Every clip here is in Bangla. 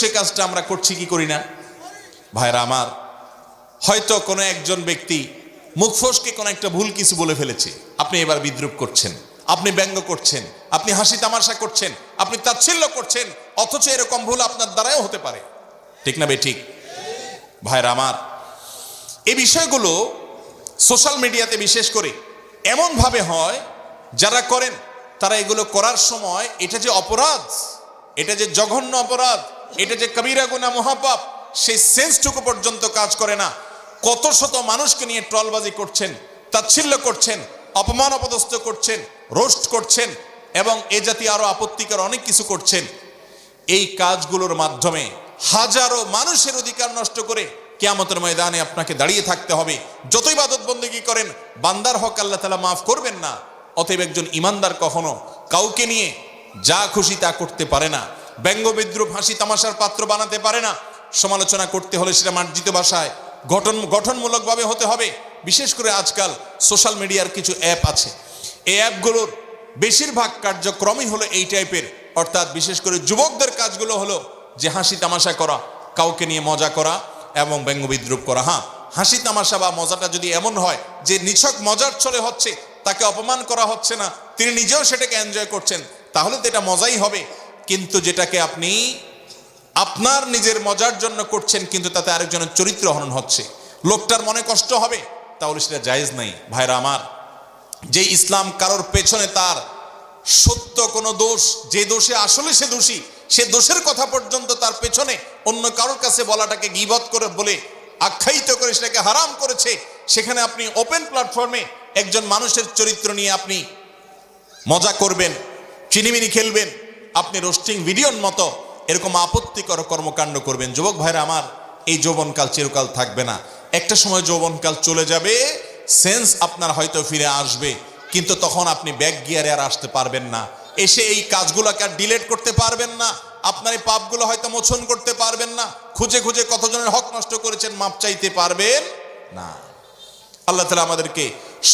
সে কাজটা আমরা করছি কি করি না? ভাইরা আমার, হয়তো কোনো একজন ব্যক্তি মুখ ফসকে কোনো একটা ভুল কিছু বলে ফেলেছে। আপনি এবার বিদ্রুপ করছেন, আপনি ব্যঙ্গ করছেন, আপনি হাসি তামাশা করছেন, আপনি তাচ্ছিল্য করছেন, অথচ এরকম ভুল আপনার দ্বারাও হতে পারে। ঠিক না বে, ঠিক? ভাইরা আমার এই বিষয়গুলো সোশ্যাল মিডিয়াতে বিশেষ করে এমনভাবে হয়, যারা করেন, তারা এগুলো করার সময় এটা যে অপরাধ, এটা যে জঘন্য অপরাধ এটা যে কবিরা গুনা মহাপাপ, সেই সেন্সটুকু পর্যন্ত কাজ করে না। কত শত মানুষকে নিয়ে ট্রলবাজি করছেন, তাচ্ছিল্য করছেন, অপমান অপদস্থ করছেন, রোস্ট করছেন, এবং এ জাতীয় আরও আপত্তিকর অনেক কিছু করছেন। এই কাজগুলোর মাধ্যমে হাজারো মানুষের অধিকার নষ্ট করে কেয়ামতের ময়দানে আপনাকে দাঁড়িয়ে থাকতে হবে। যতই বাদত বন্দেগি করেন, বান্দার হক আল্লাহ তালা মাফ করবেন না। অতএব একজন ইমানদার কখনো কাউকে নিয়ে যা খুশি তা করতে পারে না। ব্যঙ্গ বিদ্রুপ হাসি তামাশার পাত্র বানাতে পারে না। সমালোচনা করতে হলে সেটা মার্জিত ভাষায়। গঠন, গঠনমূলকভাবে হতে হবে। বিশেষ করে আজকাল সোশ্যাল মিডিয়ার কিছু অ্যাপ আছে। এই অ্যাপগুলোর বেশিরভাগ কার্যক্রমই হলো এই টাইপের। অর্থাৎ বিশেষ করে যুবকদের কাজগুলো হলো যে হাসি তামাশা করা, কাউকে নিয়ে মজা করা এবং ব্যঙ্গ বিদ্রুপ করা। হ্যাঁ হাসি তামাশা বা মজাটা যদি এমন হয় যে নিছক মজার ছলে হচ্ছে, তাকে অপমান করা হচ্ছে না, তিনি নিজেও সেটাকে এনজয় করছেন, তাহলে তো এটা মজাই হবে। কিন্তু যেটাকে আপনি আপনার নিজের মজার জন্য করছেন, কিন্তু তাতে আরেকজনের চরিত্র হনন হচ্ছে। লোকটার মনে কষ্ট হবে, তাহলে সেটা জায়েজ নাই। ভাইরা আমার যে ইসলাম কারোর পেছনে তার সত্য কোনো দোষ, যে দোষে আসলে সে দোষী, সে দোষের কথা পর্যন্ত তার পেছনে অন্য কারোর কাছে বলাটাকে গিবত করে বলে, আখ্যায়িত করে সেটাকে হারাম করেছে, সেখানে আপনি ওপেন প্ল্যাটফর্মে একজন মানুষের চরিত্র নিয়ে আপনি মজা করবেন, চিনিমিনি খেলবেন আপনি রোস্টিং ভিডিওর মতো এরকম আপত্তিকর কর্মকাণ্ড করবেন। যুবক ভাইরা, আমার এই যৌবনকাল চিরকাল থাকবে না। একটা সময় যৌবনকাল চলে যাবে সেন্স আপনার হয়তো ফিরে আসবে, কিন্তু তখন আপনি ব্যাক গিয়ারে আর আসতে পারবেন না। এসে এই কাজগুলোকে আর ডিলেট করতে পারবেন না। আপনার এই পাপগুলো হয়তো মোচন করতে পারবেন না। খুঁজে খুঁজে কতজনের হক নষ্ট করেছেন মাপ চাইতে পারবেন না। আল্লাহ তালা আমাদেরকে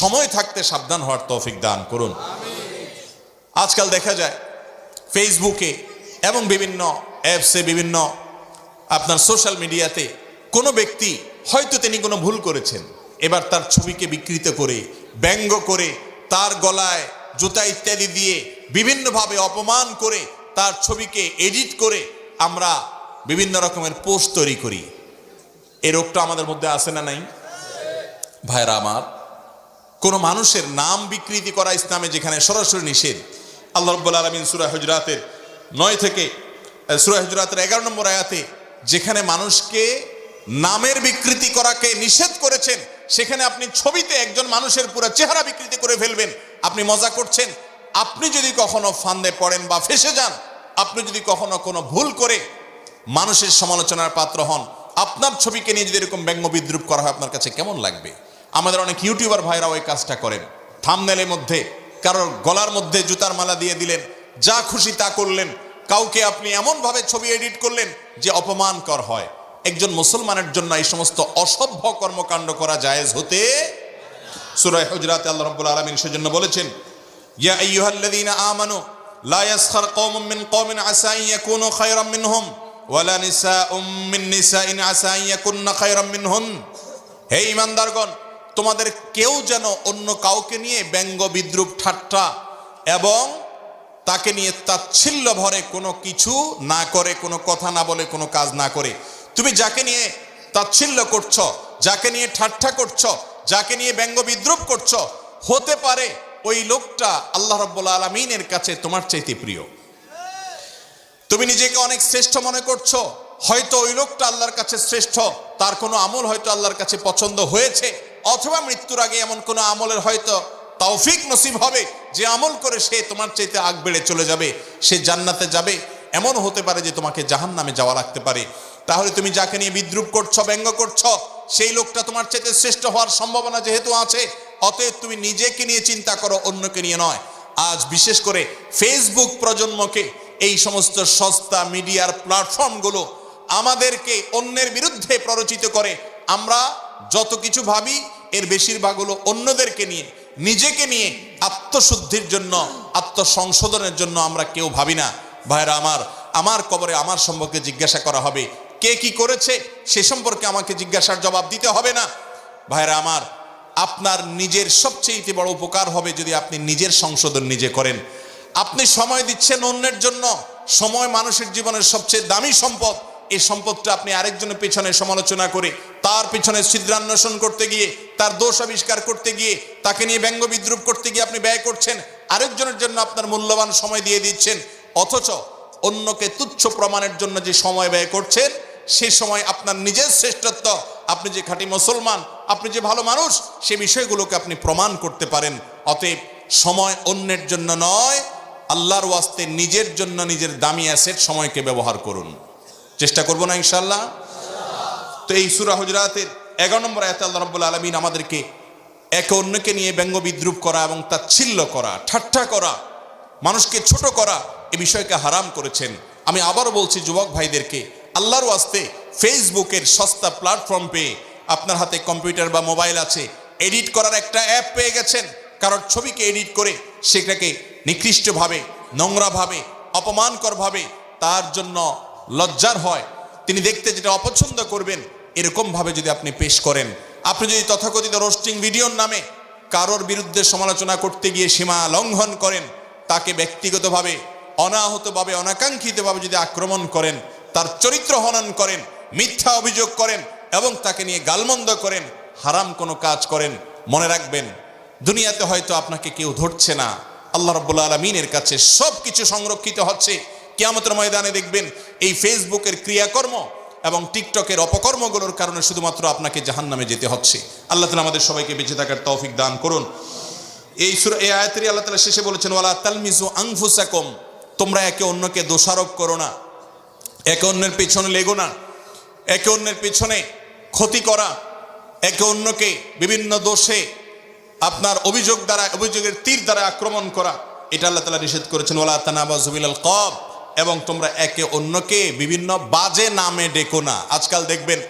সময় থাকতে সাবধান হওয়ার তৌফিক দান করুন। আজকাল দেখা যায় ফেসবুকে এবং বিভিন্ন অ্যাপসে বিভিন্ন আপনার সোশ্যাল মিডিয়াতে কোনো ব্যক্তি হয়তো তিনি কোনো ভুল করেছেন। এবার তার ছবিকে বিকৃত করে, ব্যঙ্গ করে, তার গলায় জুতা ইত্যাদি দিয়ে বিভিন্নভাবে অপমান করে তার ছবিকে এডিট করে আমরা বিভিন্ন রকমের পোস্ট তৈরি করি। এই রোগটা আমাদের মধ্যে আসে না নাই? ভাইরা আমার, কোনো মানুষের নাম বিকৃতি করা ইসলামে যেখানে সরাসরি নিষেধ আল্লাহ রব্বুল আলমিন সুরা হুজরাতের নয় থেকে সুরা হুজরাতের এগারো নম্বর আয়াতে যেখানে মানুষকে নামের বিকৃতি করাকে নিষেধ করেছেন, সেখানে আপনি ছবিতে একজন মানুষের পুরো চেহারা বিকৃতি করে ফেলবেন। আপনি মজা করছেন। আপনি যদি কখনো ফান্দে পড়েন বা ফেসে যান, আপনি যদি কখনো কোনো ভুল করে মানুষের সমালোচনার পাত্র হন, আপনার ছবিকে নিয়ে যদি এরকম ব্যঙ্গ বিদ্রুপ করা হয়, আপনার কাছে কেমন লাগবে? আমাদের অনেক ইউটিউবার ভাইরাও এই কাজটা করেন। থামনেলের মধ্যে কারোর গলার মধ্যে জুতার মালা দিয়ে দিলেন, যা খুশি তা করলেন। কাউকে আপনি এমনভাবে ছবি এডিট করলেন যে অপমানকর হয়। একজন মুসলমানের জন্য এই সমস্ত অসভ্য কর্মকাণ্ড করা জায়েজ হতে সূরা হুজরাতে আল্লাহ রাব্বুল আলামিন সেজন্য বলেছেন, ইয়া আইয়ুহাল্লাযীনা আমানু, লা ইয়াসখার কওমুম মিন কওমিন আসা আন ইয়াকুনু খায়রাম মিনহুম, ওয়ালা নিসাউম মিন নিসাইন আসা আন ইয়াকুননা খায়রাম মিনহুন হে ঈমানদারগণ তোমাদের কেউ যেন অন্য কাউকে নিয়ে ব্যঙ্গ, বিদ্রুপ, ঠাট্টা এবং তাকে নিয়ে তাচ্ছিল্য ভরে কোনো কিছু না করে, কোনো কথা না বলে, কোনো কাজ না করে। তুমি যাকে নিয়ে তাচ্ছিল্য করছ, যাকে নিয়ে ঠাট্টা করছ, যাকে নিয়ে ব্যঙ্গ, বিদ্রুপ করছ, হতে পারে ওই লোকটা আল্লাহ রব্বুল আলমিনের কাছে তোমার চাইতে প্রিয়। তুমি নিজেকে অনেক শ্রেষ্ঠ মনে করছ, হয়তো ওই লোকটা আল্লাহর কাছে শ্রেষ্ঠ, তার কোনো আমল হয়তো আল্লাহর কাছে পছন্দ হয়েছে অথবা মৃত্যুর আগে এমন কোনো আমলের হয়তো তৌফিক নসিব হবে যে আমল করে সে তোমার চাইতে আগ বেড়ে চলে যাবে, সে জান্নাতে যাবে, এমন হতে পারে যে তোমাকে জাহান নামে যাওয়া লাগতে পারে। তাহলে তুমি যাকে নিয়ে বিদ্রুপ করছ, ব্যঙ্গ করছ, সেই লোকটা তোমার চাইতে শ্রেষ্ঠ হওয়ার সম্ভাবনা যেহেতু আছে, অতএব তুমি নিজেকে নিয়ে চিন্তা করো, অন্যকে নিয়ে নয়। আজ বিশেষ করে ফেসবুক প্রজন্মকে এই সমস্ত সস্তা মিডিয়ার প্ল্যাটফর্মগুলো আমাদেরকে অন্যের বিরুদ্ধে প্ররোচিত করে। আমরা যত কিছু ভাবি এর বেশিরভাগ হলো অন্যদেরকে নিয়ে, নিজেকে নিয়ে আত্মশুদ্ধির জন্য, আত্মসংশোধনের জন্য আমরা কেউ ভাবি না। ভাইরা আমার আমার কবরে আমার সম্পর্কে জিজ্ঞাসা করা হবে, কে কি করেছে সে সম্পর্কে আমাকে জিজ্ঞাসার জবাব দিতে হবে না। ভাইরা আমার, আপনার নিজের সবচেয়ে বড় উপকার হবে যদি আপনি নিজের সংশোধন নিজে করেন। আপনি সময় দিচ্ছেন অন্যের জন্য, সময় মানুষের জীবনের সবচেয়ে দামি সম্পদ। এই সম্পদটা আপনি আরেকজনের পেছনে সমালোচনা করে, তার পেছনে ছিদ্রান্বেষণ করতে গিয়ে, তার দোষ আবিষ্কার করতে গিয়ে, তাকে নিয়ে ব্যঙ্গ বিদ্রুপ করতে গিয়ে আপনি ব্যয় করছেন, আরেকজনের জন্য আপনার মূল্যবান সময় দিয়ে দিচ্ছেন, অথচ অন্যকে তুচ্ছ প্রমাণের জন্য যে সময় ব্যয় করছেন, সে সময় আপনার নিজের শ্রেষ্ঠত্ব, আপনি যে খাঁটি মুসলমান, আপনি যে ভালো মানুষ, সে বিষয়গুলোকে আপনি প্রমাণ করতে পারেন। অতএব সময় অন্যের জন্য নয়, আল্লাহর ওয়াস্তে নিজের জন্য নিজের দামি অ্যাসেট সময়কে ব্যবহার করুন। চেষ্টা করব না ইনশাল্লাহ তো এই সুরা হুজরাতের এগারো নম্বর আয়াতে আল্লাহ রাব্বুল আলমিন আমাদেরকে একে অন্যকে নিয়ে ব্যঙ্গ বিদ্রুপ করা এবং তাচ্ছিল্য করা, ঠাট্টা করা, মানুষকে ছোট করা এ বিষয়কে হারাম করেছেন। আমি আবারও বলছি, যুবক ভাইদেরকে, আল্লাহর ওয়াস্তে ফেসবুকের সস্তা প্ল্যাটফর্ম পেয়ে আপনার হাতে কম্পিউটার বা মোবাইল আছে, এডিট করার একটা অ্যাপ পেয়ে গেছেন। কারোর ছবিকে এডিট করে সেটাকে নিকৃষ্টভাবে, নোংরাভাবে, অপমানকরভাবে তার জন্য লজ্জার হয়। তিনি দেখতে যেটা অপছন্দ করবেন, এরকমভাবে যদি আপনি পেশ করেন। আপনি যদি তথাকথিত রোস্টিং ভিডিওর নামে কারোর বিরুদ্ধে সমালোচনা করতে গিয়ে সীমা লঙ্ঘন করেন, তাকে ব্যক্তিগতভাবে, অনাহতভাবে, অনাকাঙ্ক্ষিতভাবে যদি আক্রমণ করেন, তার চরিত্র হনন করেন, মিথ্যা অভিযোগ করেন এবং তাকে নিয়ে গালমন্দ করেন, হারাম কোনো কাজ করেন, মনে রাখবেন, দুনিয়াতে হয়তো আপনাকে কেউ ধরছে না। আল্লাহ রব্বুল আলমিনের কাছে সব কিছু সংরক্ষিত হচ্ছে। কিয়ামতের ময়দানে দেখবেন এই ফেসবুকের ক্রিয়াকর্ম এবং টিকটকের অপকর্মগুলোর কারণে শুধুমাত্র আপনাকে জাহান্নামে যেতে হচ্ছে। আল্লাহ তালা আমাদের সবাইকে বেঁচে থাকার তৌফিক দান করুন। এই সুর, এই আয়াতেরই আল্লাহ তালা শেষে বলেছেন, ওয়ালা তালমিজু আংফুসাকুম তোমরা একে অন্যকে দোষারোপ করো না। একে অন্যের পেছনে লেগো না। একে অন্যের পেছনে ক্ষতি করা। একে অন্যকে বিভিন্ন দোষে আপনার অভিযোগ দ্বারা, অভিযোগের তীর দ্বারা আক্রমণ করা। এটা আল্লাহ তালা নিষেধ করেছেন ওলা তানাবা জুবিল আল কব এবং তোমরা একে অন্যকে বিভিন্ন বাজে নামে ডেকো না। আজকাল দেখবেন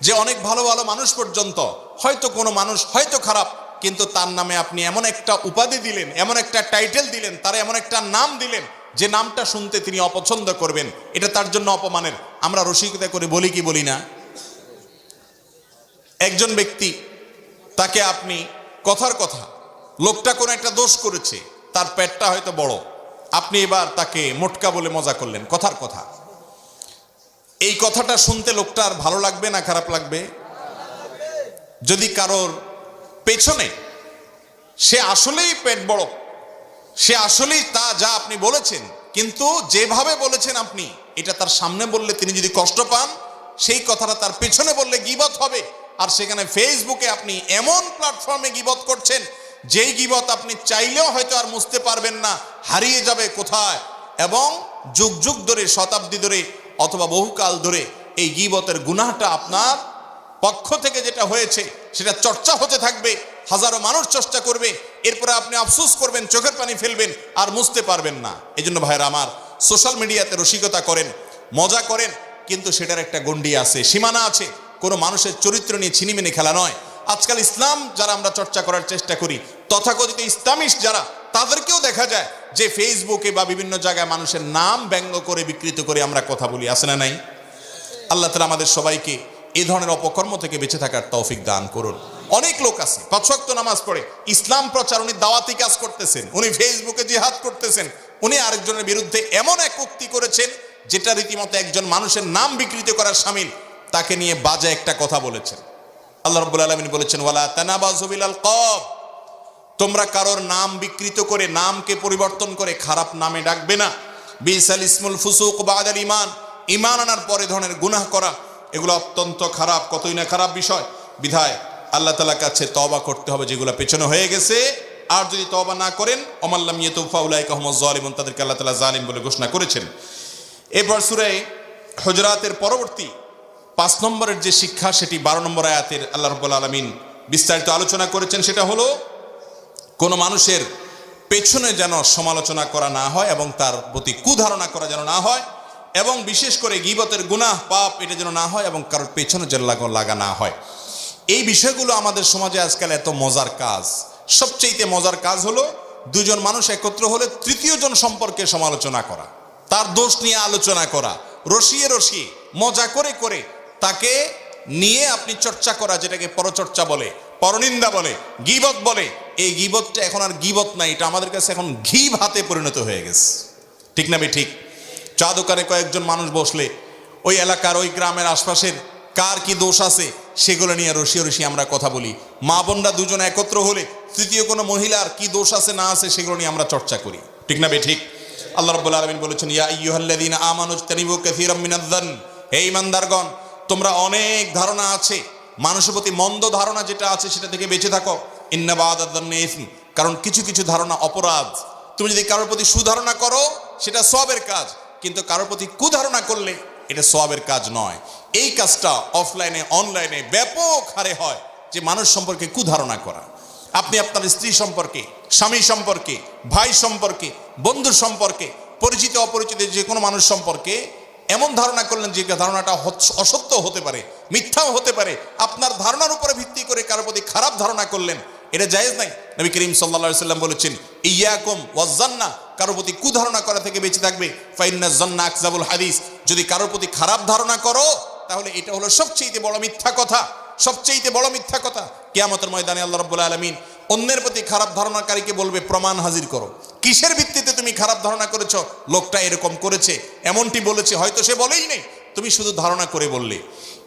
যে অনেক ভালো ভালো মানুষ পর্যন্ত, হয়তো কোনো মানুষ হয়তো খারাপ, কিন্তু তার নামে আপনি এমন একটা উপাধি দিলেন, এমন একটা টাইটেল দিলেন, তার এমন একটা নাম দিলেন, যে নামটা শুনতে তিনি অপছন্দ করবেন। এটা তার জন্য অপমানের। আমরা রসিকতা করে বলি কি বলি না? একজন ব্যক্তি, তাকে আপনি কথার কথা, লোকটা কোনো একটা দোষ করেছে, তার পেটটা হয়তো বড়। আপনি এবার তাকে মোটকা বলে মজা করলেন, কথার কথা। এই কথাটা শুনতে লোকটার ভালো লাগবে না খারাপ লাগবে? যদি কারোর পেছনে সে আসলেই পেট বড়, সে আসলেই তা যা আপনি বলেছেন, কিন্তু যেভাবে বলেছেন আপনি, এটা তার সামনে বললে তিনি যদি কষ্ট পান, সেই কথাটা তার পেছনে বললে গিবত হবে। আর সেখানে ফেসবুকে আপনি এমন প্ল্যাটফর্মে গিবত করছেন যেই গিবত আপনি চাইলেও হয়তো আর মুছতে পারবেন না, হারিয়ে যাবে কোথায়? এবং যুগ যুগ ধরে, শতাব্দী ধরে অথবা বহুকাল ধরে এই গিবতের গুনাহটা আপনার পক্ষ থেকে যেটা হয়েছে, সেটা চর্চা হতে থাকবে, হাজারো মানুষ চেষ্টা করবে, এরপরে আপনি আফসোস করবেন, চোখের পানি ফেলবেন, আর মুছতে পারবেন না। এই জন্য ভাইরা আমার সোশ্যাল মিডিয়াতে রসিকতা করেন, মজা করেন, কিন্তু সেটার একটা গন্ডি আছে, সীমানা আছে। কোনো মানুষের চরিত্র নিয়ে ছিনিমিনি খেলা নয়। আজকাল ইসলাম যারা আমরা চর্চা করার চেষ্টা করি, তথাকথিত ইসলামিস্ট যারা, তাদেরকেও দেখা যায় যে ফেসবুকে বা বিভিন্ন জায়গায় মানুষের নাম ব্যঙ্গ করে, বিকৃত করে আমরা কথা বলি আসে না নাই? আল্লাহ তালা আমাদের সবাইকে এই ধরনের অপকর্ম থেকে বেঁচে থাকার তৌফিক দান করুন। অনেক লোক আছে পাঁচক্ত নামাজ পড়ে, ইসলাম প্রচার উনি দাওয়াতি কাজ করতেছেন, উনি ফেসবুকে জিহাদ করতেছেন, উনি আরেকজনের বিরুদ্ধে এমন এক উক্তি করেছেন, যেটা রীতিমতো একজন মানুষের নাম বিকৃত করার সামিল, তাকে নিয়ে বাজে একটা কথা বলেছেন। আল্লাহ রব্বুল আলমিন বলেছেন, ওয়ালা তানাবাজুবিল কব তোমরা কারোর নাম বিকৃত করে, নামকে পরিবর্তন করে খারাপ নামে ডাকবে না। বিসাল ইসমুল ফুসুক বাদাল ইমান ইমান আনার পরে ধরনের গুনাহ করা, এগুলো অত্যন্ত খারাপ, কতই না খারাপ বিষয়। বিধায় আল্লাহ তালার কাছে তবা করতে হবে, যেগুলো পেছনে হয়ে গেছে। আর যদি তবা না করেন অমাল্লাম ইয়েতুফাউলাই কহমদ জালিমন, তাদেরকে আল্লাহ তালা জালিম বলে ঘোষণা করেছেন। এরপর সুরে হজরাতের পরবর্তী পাঁচ নম্বরের যে শিক্ষা, সেটি বারো নম্বর আয়াতের আল্লাহ রব্বুল আলমিন বিস্তারিত আলোচনা করেছেন। সেটা হলো, কোনো মানুষের পেছনে যেন সমালোচনা করা না হয় এবং তার প্রতি কুধারণা করা যেন না হয় এবং বিশেষ করে গিবতের গুনাহ, পাপ এটা যেন না হয় এবং কারোর পেছনে যেন লাগা লাগা না হয়। এই বিষয়গুলো আমাদের সমাজে আজকাল এত মজার কাজ। সবচেয়ে মজার কাজ হলো, দুজন মানুষ একত্র হলে তৃতীয় জন সম্পর্কে সমালোচনা করা, তার দোষ নিয়ে আলোচনা করা, রসিয়ে রসিয়ে মজা করে করে তাকে নিয়ে আপনি চর্চা করা, যেটাকে পরচর্চা বলে, পরনিন্দা বলে, গিবত বলে। এই গিবতটা এখন আর গিবত নাই, এটা আমাদের কাছে এখন ঘি ভাতে পরিণত হয়ে গেছে। ঠিক না ঠিক। চা দোকানে কয়েকজন মানুষ বসলে, ওই এলাকার, ওই গ্রামের আশপাশের কার কি দোষ আছে? সেগুলো নিয়ে রসিয়ে রসিয়ে আমরা কথা বলি। মা বোনরা দুজন একত্র হলে, তৃতীয় কোনো মহিলার কি দোষ আছে, না আছে, সেগুলো নিয়ে আমরা চর্চা করি। ঠিক না ঠিক। আল্লাহ রাব্বুল আলামিন বলেছেন, ইয়া আইয়ুহাল্লাযীনা আমানু তানিবু কাসীরাম মিনায-যান হে ঈমানদারগণ তোমরা অনেক ধারণা আছে। মানুষের প্রতি মন্দ ধারণা যেটা আছে সেটা থেকে বেঁচে থাকো। ইন্না বাদাদ-দান্নি কারণ কিছু কিছু ধারণা অপরাধ। তুমি যদি কারোর প্রতি সুধারণা করো, সেটা সবের কাজ। কিন্তু কারোর প্রতি কুধারণা করলে, এটা সবের কাজ নয়। এই কাজটা অফলাইনে, অনলাইনে ব্যাপক হারে হয় যে মানুষ সম্পর্কে কুধারণা করা। আপনি আপনার স্ত্রী সম্পর্কে, স্বামী সম্পর্কে, ভাই সম্পর্কে বন্ধু সম্পর্কে, পরিচিত অপরিচিত যে কোনো মানুষ সম্পর্কে এমন ধারণা করলেন যে ধারণাটা অসত্য হতে পারে, মিথ্যাও হতে পারে। আপনার ধারণার উপরে ভিত্তি করে কারোর প্রতি খারাপ ধারণা করলেন, এটা জায়েজ নাই। নবী করিম সাল্লা সাল্লাম বলেছেন, ইয়াকুম ওয়াজ্জান্না কারোর প্রতি কুধারণা করা থেকে বেঁচে থাকবে। ফাইন্না জান্না আকজাবুল হাদিস, যদি কারোর প্রতি খারাপ ধারণা করো, তাহলে এটা হলো সবচেয়ে বড় মিথ্যা কথা সবচেয়ে বড় মিথ্যা কথা। কেয়ামতের ময়দানে আল্লাহ রাব্বুল আলামিন অন্যের প্রতি খারাপ ধারণাকারীকে বলবে, প্রমাণ হাজির করো। কিসের ভিত্তিতে তুমি খারাপ ধারণা করেছ? লোকটা এরকম করেছে, এমনটি বলেছে, হয়তো সে বলেই নেই। তুমি শুধু ধারণা করে বললে।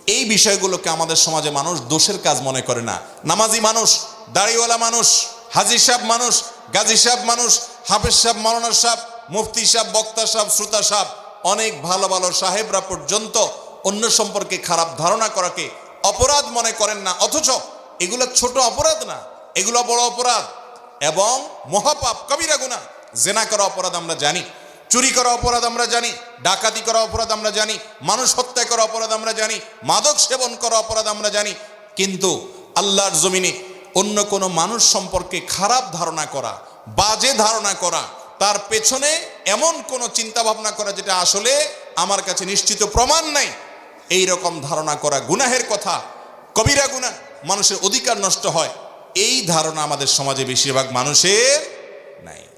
এই বিষয়গুলোকে আমাদের সমাজে মানুষ দোষের কাজ মনে করে না। নামাজি মানুষ, দাড়িওয়ালা মানুষ, হাজি সাহেব মানুষ, গাজী সাহেব মানুষ, হাফেজ সাহেব, মৌলানা সাহেব, মুফতি সাহেব, বক্তা সাহেব, শ্রোতা সাহেব, অনেক ভালো ভালো সাহেবরা পর্যন্ত অন্য সম্পর্কে খারাপ ধারণা করাকে অপরাধ মনে করেন না। অথচ এগুলো ছোট অপরাধ না। এগুলো বড় অপরাধ। এবং মহাপাপ, কবিরা গুণা জেনা করা অপরাধ আমরা জানি, চুরি করা অপরাধ আমরা জানি, ডাকাতি করা অপরাধ আমরা জানি, মানুষ হত্যা করা অপরাধ আমরা জানি, মাদক সেবন করা অপরাধ আমরা জানি। কিন্তু আল্লাহর জমিনে অন্য কোনো মানুষ সম্পর্কে খারাপ ধারণা করা, বাজে ধারণা করা, তার পেছনে এমন কোনো চিন্তা ভাবনা করা যেটা আসলে আমার কাছে নিশ্চিত প্রমাণ নাই। এই রকম ধারণা করা গুনাহের কথা, কবিরা গুনাহ, মানুষের অধিকার নষ্ট হয়। এই ধারণা আমাদের সমাজে বেশিরভাগ মানুষের